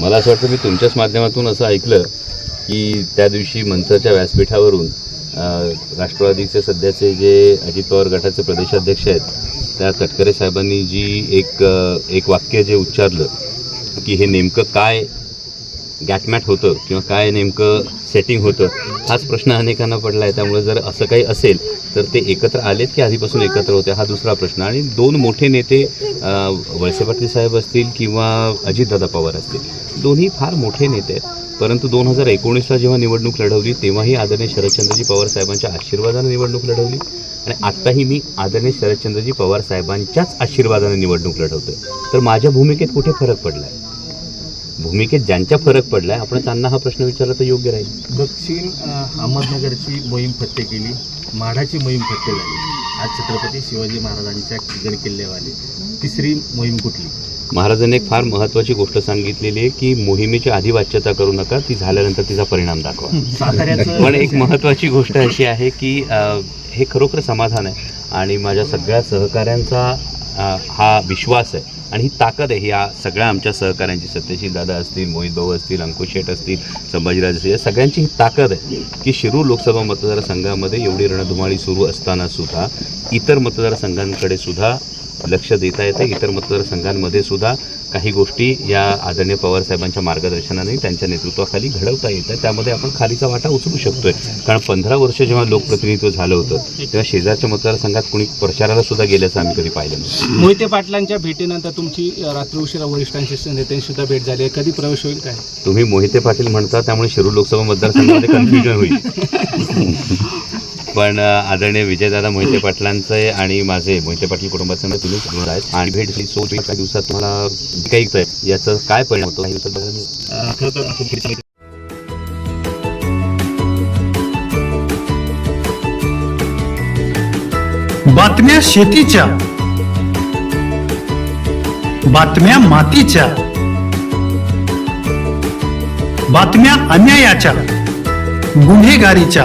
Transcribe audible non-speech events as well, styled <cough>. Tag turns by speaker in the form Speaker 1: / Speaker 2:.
Speaker 1: मला असं वाटतं मी तुमच्याच माध्यमातून असं ऐकलं की त्या दिवशी मंचाच्या व्यासपीठावरून राष्ट्रवादीचे सध्याचे जे अजित पवार गटाचे प्रदेशाध्यक्ष आहेत त्या तटकरे साहेबांनी जी एक एक वाक्य जे उच्चारलं की हे नेमकं काय गॅटमॅट होतं किंवा काय नेमकं सेटिंग होतं. हाच प्रश्न अनेकांना पडला आहे त्यामुळे जर असं काही असेल तर ते एकत्र आलेत की आधीपासून एकत्र होते? हा दुसरा प्रश्न. आणि दोन मोठे नेते वळसे पाटील साहेब असतील किंवा अजितदादा पवार असतील. दोन्ही फार मोठे नेते आहेत. परंतु दोन हजार एकोणीसला जेव्हा निवडणूक लढवली तेव्हाही आदरणीय शरदचंद्रजी पवार साहेबांच्या आशीर्वादाने निवडणूक लढवली. आणि आत्ताही मी आदरणीय शरदचंद्रजी पवार साहेबांच्याच आशीर्वादाने निवडणूक लढवतोय. तर माझ्या भूमिकेत कुठे फरक पडला आहे भूमिकेत ज्यांच्या फरक पडलाय आपण त्यांना हा प्रश्न विचारला तर योग्य राहील.
Speaker 2: दक्षिण अहमदनगरची मोहीम फत्ते केली माढाची मोहीम फत्ते झाली. आज छत्रपती शिवाजी महाराजांच्या गड किल्ल्यावाली तिसरी मोहीम कुठली?
Speaker 1: महाराजांनी एक फार महत्त्वाची गोष्ट सांगितलेली आहे की मोहिमेची आधी वाच्यता करू नका ती झाल्यानंतर तिचा परिणाम दाखवा. पण एक महत्त्वाची गोष्ट अशी आहे की हे खरोखर समाधान आहे. आणि माझ्या सगळ्या सहकाऱ्यांचा हा विश्वास आहे. आणि ही ताकद आहे. या सगळ्या आमच्या सहकाऱ्यांची सत्यशील दादा असतील मोहित भाऊ असतील अंकुश शेठ असतील संभाजीराज असतील या सगळ्यांची ही ताकद आहे की शिरूर लोकसभा मतदारसंघामध्ये एवढी रणधुमाळी सुरू असताना सुद्धा इतर मतदारसंघांकडे सुद्धा लक्ष देता येतं. इतर मतदारसंघांमध्ये सुद्धा काही गोष्टी या आदरणीय पवार साहेबांच्या मार्गदर्शनाने त्यांच्या नेतृत्वाखाली घडवता येतात त्यामध्ये आपण खालीचा वाटा उचलू शकतोय. कारण पंधरा वर्ष जेव्हा लोकप्रतिनिधित्व झालं होतं तेव्हा शेजारच्या मतदारसंघात कोणी प्रचाराला सुद्धा गेल्याचं आम्ही कधी पाहिलं नाही.
Speaker 3: मोहिते पाटलांच्या भेटीनंतर तुमची रात्री उशिरा वरिष्ठांशी नेत्यांशी सुद्धा भेट झाली आहे. कधी प्रवेश होईल काय?
Speaker 1: तुम्ही मोहिते पाटील म्हणता त्यामुळे शिरूर लोकसभा मतदारसंघामध्ये <laughs> कन्फ्युजन होईल. <laughs> पण आदरणीय विजयदादा मोहिते पाटलांचं आहे आणि माझे मोहिते पाटील कुटुंबाचे तुम्हीच आहेत. आणि भेट झाली सो काही दिवसात तुम्हाला काही आहे याचा काय परिणाम होतो काही दिवसात
Speaker 2: खरं तर
Speaker 4: बातम्या शेतीच्या बातम्या मातीच्या बातम्या अन्यायाच्या गुन्हेगारीच्या.